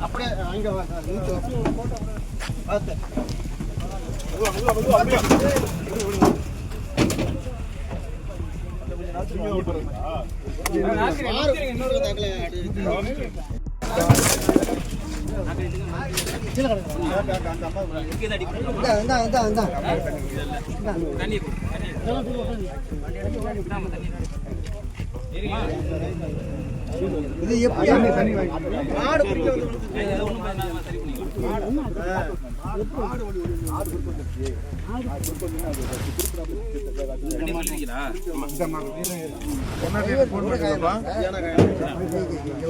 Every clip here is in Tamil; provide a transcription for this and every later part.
அப்படியே அங்க பார்த்து இன்னொரு தகவலை இது எப்படி மாடு பிடிக்க வந்து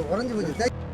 உறைஞ்சு போச்சு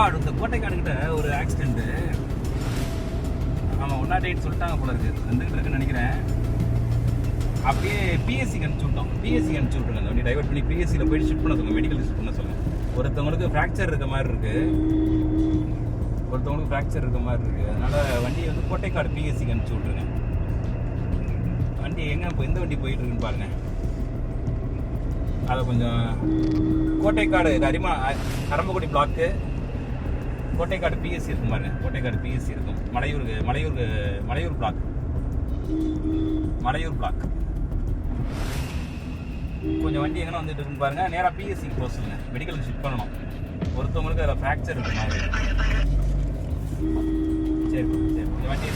அடுத்த கோட்டைக்காடுகிட்ட ஒரு ஆக்சிடென்ட் ஆமாம் ஒன் நாட் சொல்லிட்டாங்க போல இருக்கு. வந்துகிட்டு இருக்குன்னு நினைக்கிறேன். அப்படியே பிஎஸ்சிக்கு அனுப்பிச்சு விட்டோம். பிஎஸ்சி அனுப்பிச்சு விட்டுருங்க. அந்த வண்டி டைவர்ட் பண்ணி பிஎஸ்சியில் போயிட்டு ஷிஃப்ட் பண்ண சொல்லுங்கள் மெடிக்கல் ஷிஃப்ட் பண்ண சொல்லுங்கள் ஒருத்தவங்களுக்கு ஃப்ராக்சர் இருக்க மாதிரி இருக்கு. ஒருத்தவங்களுக்கு ஃப்ராக்சர் இருக்க மாதிரி இருக்குது அதனால் வண்டியை வந்து கோட்டைக்காடு பிஎஸ்சிக்கு அனுப்பிச்சு விட்ருங்க வண்டி எங்க? இப்போ எந்த வண்டி போயிட்டு இருக்குன்னு பாருங்க. அதை கொஞ்சம் கோட்டைக்காடு அரிமா அரம்பக்குடி பிளாக்கு கோட்டைக்காடு பிஎஸ்சி இருக்கும் பாருங்க. கோட்டைக்காடு பிஎஸ்சி இருக்கும். மலையூருக்கு மலையூருக்கு மலையூர் பிளாக் மலையூர் பிளாக் கொஞ்சம் வண்டி எங்கே வந்துட்டு இருக்குன்னு பாருங்க. நேராக பிஎஸ்சிக்கு போக சொல்லுங்க. மெடிக்கலுக்கு ஷிஃப்ட் பண்ணணும். ஒருத்தவங்களுக்கு அதில் ஃப்ராக்சர் இருக்கு சரி சரி. கொஞ்சம் வண்டி